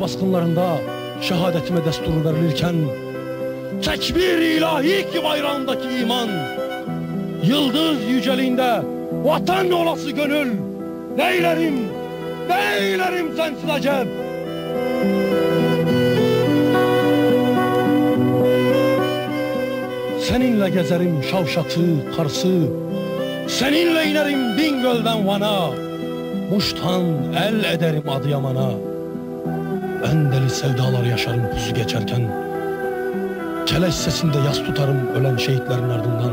Baskınlarında şehadetime destur verilirken Tekbir ilahi ki bayrağındaki iman Yıldız yüceliğinde vatan olası gönül Neylerim, neylerim sensiz acep Seninle gezerim Şavşat'ı, Kars'ı Seninle inerim Bingöl'den Van'a Muş'tan el ederim Adıyaman'a Ben deli sevdalar yaşarım pusu geçerken. Keleş sesinde yas tutarım ölen şehitlerin ardından.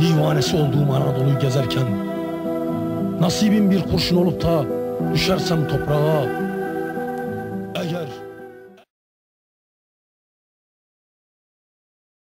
Divanesi olduğum Anadolu'yu gezerken Nasibim bir kurşun olup da düşersem toprağa